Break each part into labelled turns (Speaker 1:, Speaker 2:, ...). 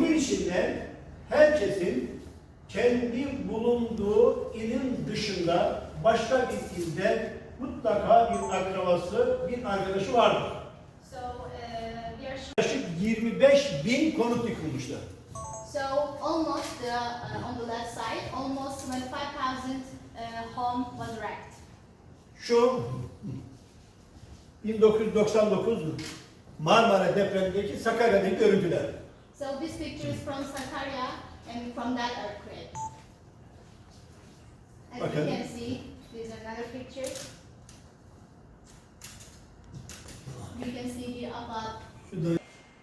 Speaker 1: Bunun için de herkesin kendi bulunduğu ilin dışında başka bir ilde mutlaka bir akrabası, bir arkadaşı vardır.
Speaker 2: So uh.
Speaker 1: Yaklaşık 25 bin konut yıkılmıştır.
Speaker 2: So almost the, uh, on the left side, almost 25,000 uh, home was wrecked.
Speaker 1: Şu 1999 Marmara depremindeki Sakarya'daki görüntüler.
Speaker 2: So this picture is from Sakarya and from that earthquake. As
Speaker 1: Okay.
Speaker 2: you can see, there's another picture. You can see the above.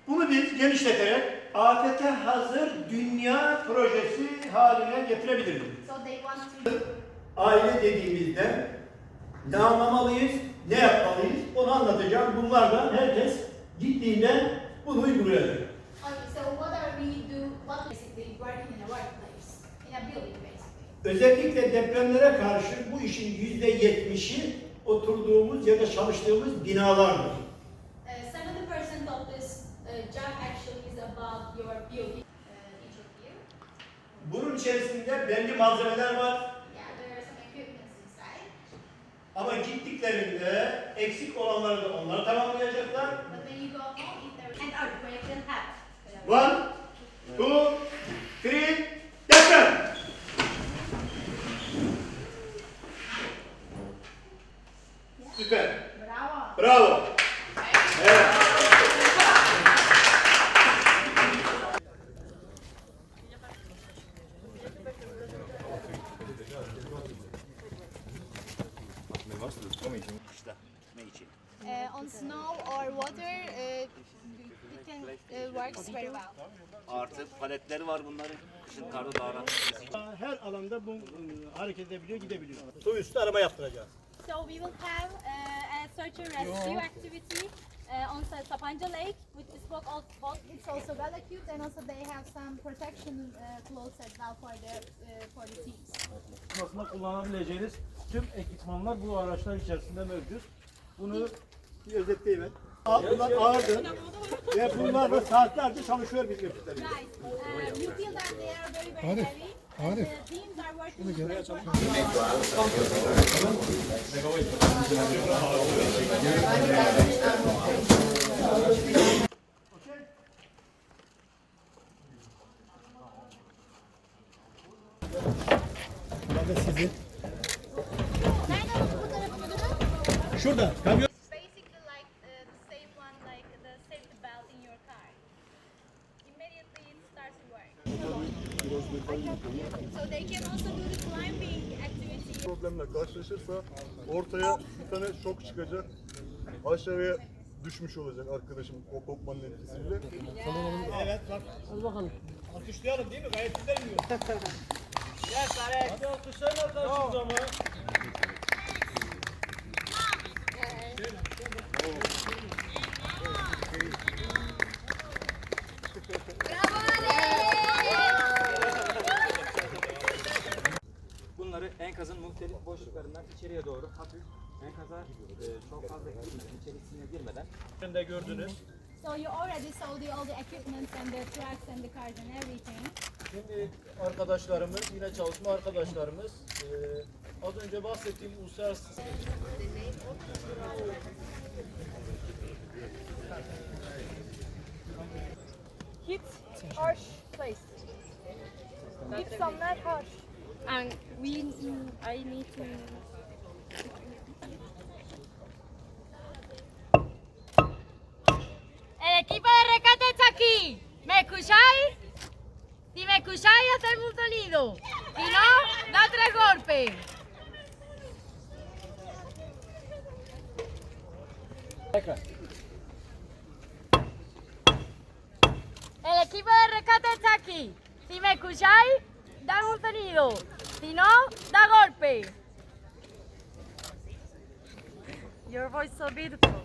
Speaker 1: Bunu biz genişleterek afete hazır dünya projesi haline getirebiliriz.
Speaker 2: So they want to.
Speaker 1: Aile dediğimizde ne anlamalıyız, ne yapmalıyız onu anlatacağım. Bunlardan herkes gittiğinde bunu uygulayacak. Özellikle depremlere karşı bu işin yüzde yetmişi oturduğumuz ya da çalıştığımız binalardır.
Speaker 2: Uh, 70% of this job actually is about your building. Each of you.
Speaker 1: Bunun içerisinde belli malzemeler var ama gittiklerinde eksik olanları da onlar tamamlayacaklar.
Speaker 3: Paletleri var bunların. Kışın karda davranması için.
Speaker 1: Her alanda bu e, hareket edebiliyor, gidebiliyor. Su üstü araba yaptıracağız.
Speaker 4: So we will have uh, a search and rescue activity uh, on Sa- Sapanca Lake with this boat. al- boat.
Speaker 2: It's also well equipped, and also they have some protection uh, clothes as well for the uh, for the teams.
Speaker 5: Aslında kullanabileceğiniz tüm ekipmanlar bu araçlar içerisinde mevcut. Bunu
Speaker 1: Bir özetleyeyim ben. Bunlar ağırdır. Ve bunlarla saatlerce çalışıyor bizim ekiplerimiz.
Speaker 4: Uh, you feel that they are very very heavy. And the teams are working with very short
Speaker 1: Burada sizin.
Speaker 2: Nerede bu tarafa müdürüm?
Speaker 1: Şurada. Kamyon.
Speaker 4: basically like uh, the same one like the safety belt in your car. Immediately it starts to work. So they can also do the climbing activity.
Speaker 6: Karşılaşırsa ortaya bir tane şok çıkacak. Aşağıya düşmüş olacak arkadaşım o kopmanın etkisiyle.
Speaker 1: Evet bak. Hadi bakalım. Alkışlayalım değil mi? Gayet güzel gidiyor. yes, Alex. Hadi alkışlayın arkadaşlar ama.
Speaker 7: Doğru hafif enkaza e, çok fazla girmeden, içerisine girmeden
Speaker 1: de gördünüz.
Speaker 2: So you already saw the all the equipments and the trucks and the cars and everything.
Speaker 5: Şimdi arkadaşlarımız, yine çalışma arkadaşlarımız eee, az önce bahsettiğim uluslararası
Speaker 4: Hit harsh place. Hit somewhere harsh. And we, I need to.
Speaker 8: Si no, da tres golpes. El equipo de rescate está aquí. Si me escucháis, dad un sonido. Si no, da golpe. Your voice so beautiful.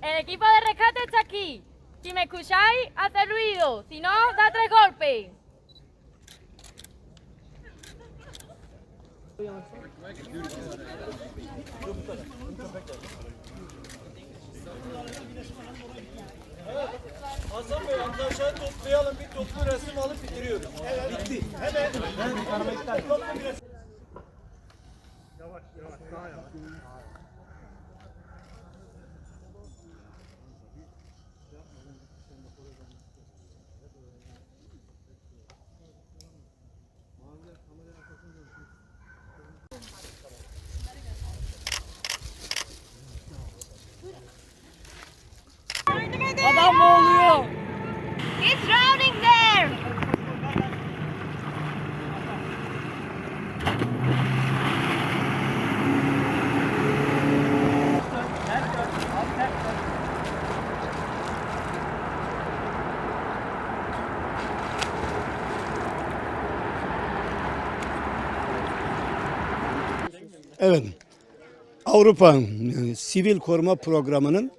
Speaker 8: El equipo de rescate está aquí. Si me escucháis, hace ruido. Si no, da tres golpes.
Speaker 5: Hasan Bey arkadaşlar toplayalım bir toplu resim alıp bitiriyoruz.
Speaker 1: Bitti. Hemen. Toplu bir resim.
Speaker 8: Adam boğuluyor. It's drowning there.
Speaker 1: Evet. Avrupa e, Sivil Koruma Programı'nın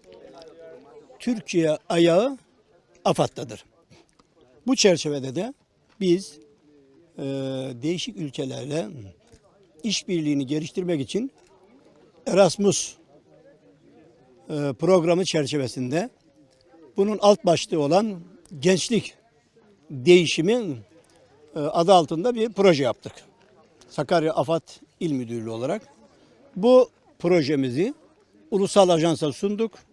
Speaker 1: Türkiye ayağı AFAD'dadır. Bu çerçevede de biz e, değişik ülkelerle işbirliğini geliştirmek için Erasmus e, programı çerçevesinde bunun alt başlığı olan gençlik değişimi e, adı altında bir proje yaptık. Sakarya AFAD İl Müdürlüğü olarak. Bu projemizi ulusal ajansa sunduk.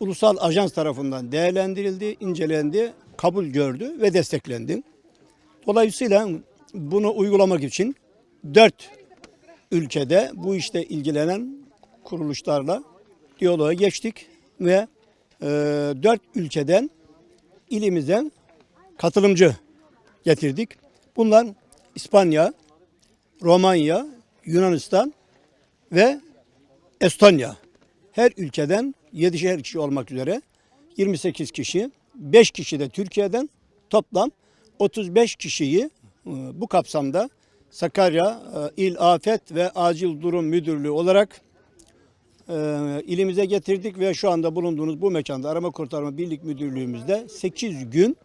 Speaker 1: Ulusal ajans tarafından değerlendirildi, incelendi, kabul gördü ve desteklendi. Dolayısıyla bunu uygulamak için dört ülkede bu işte ilgilenen kuruluşlarla diyaloğa geçtik ve e, dört ülkeden ilimize katılımcı getirdik. Bunlar İspanya, Romanya, Yunanistan ve Estonya. Her ülkeden 7'şer kişi olmak üzere 28 kişi, 5 kişi de Türkiye'den toplam 35 kişiyi e, bu kapsamda Sakarya e, İl Afet ve Acil Durum Müdürlüğü olarak e, ilimize getirdik ve şu anda bulunduğunuz bu mekanda Arama Kurtarma Birlik Müdürlüğümüzde 8 gün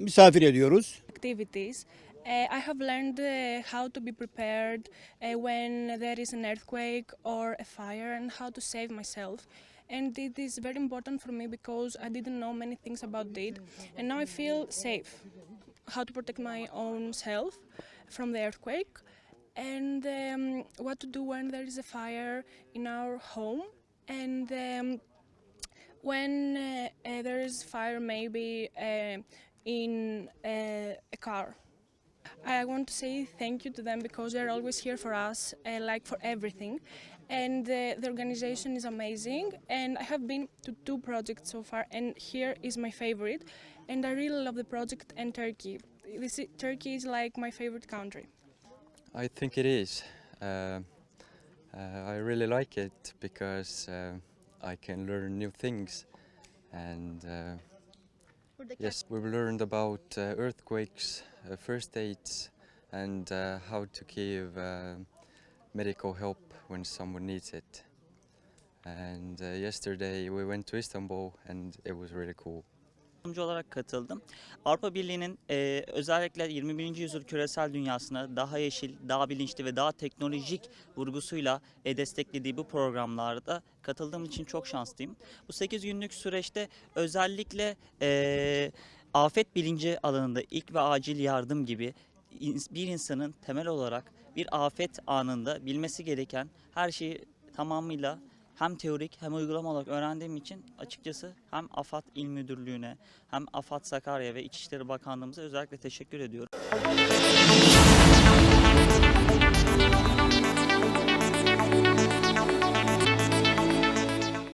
Speaker 1: misafir ediyoruz.
Speaker 9: activities. Uh, I have learned uh, how to be prepared uh, when there is an earthquake or a fire and how to save myself. And it is very important for me because I didn't know many things about it, and now I feel safe. How to protect my own self from the earthquake, and um, what to do when there is a fire in our home, and um, when uh, uh, there is fire maybe uh, in a car. I want to say thank you to them because they're always here for us, uh, like for everything. And uh, the organization is amazing. And I have been to two projects so far, and here is my favorite. And I really love the project and Turkey. This, i- Turkey is like my favorite country.
Speaker 10: I think it is. Uh, uh, I really like it because uh, I can learn new things. And uh, yes, we've learned about uh, earthquakes, uh, first aids, and uh, how to give uh, medical help when someone needs it. And uh, yesterday we went to Istanbul and it was really cool.
Speaker 11: Katılımcı olarak katıldım. Avrupa Birliği'nin e, özellikle 21. yüzyıl küresel dünyasına daha yeşil, daha bilinçli ve daha teknolojik vurgusuyla e, desteklediği bu programlarda katıldığım için çok şanslıyım. Bu 8 günlük süreçte özellikle e, afet bilinci alanında ilk ve acil yardım gibi bir insanın temel olarak bir afet anında bilmesi gereken her şeyi tamamıyla hem teorik hem uygulama olarak öğrendiğim için açıkçası hem AFAD İl Müdürlüğü'ne hem AFAD Sakarya ve İçişleri Bakanlığımıza özellikle teşekkür ediyorum.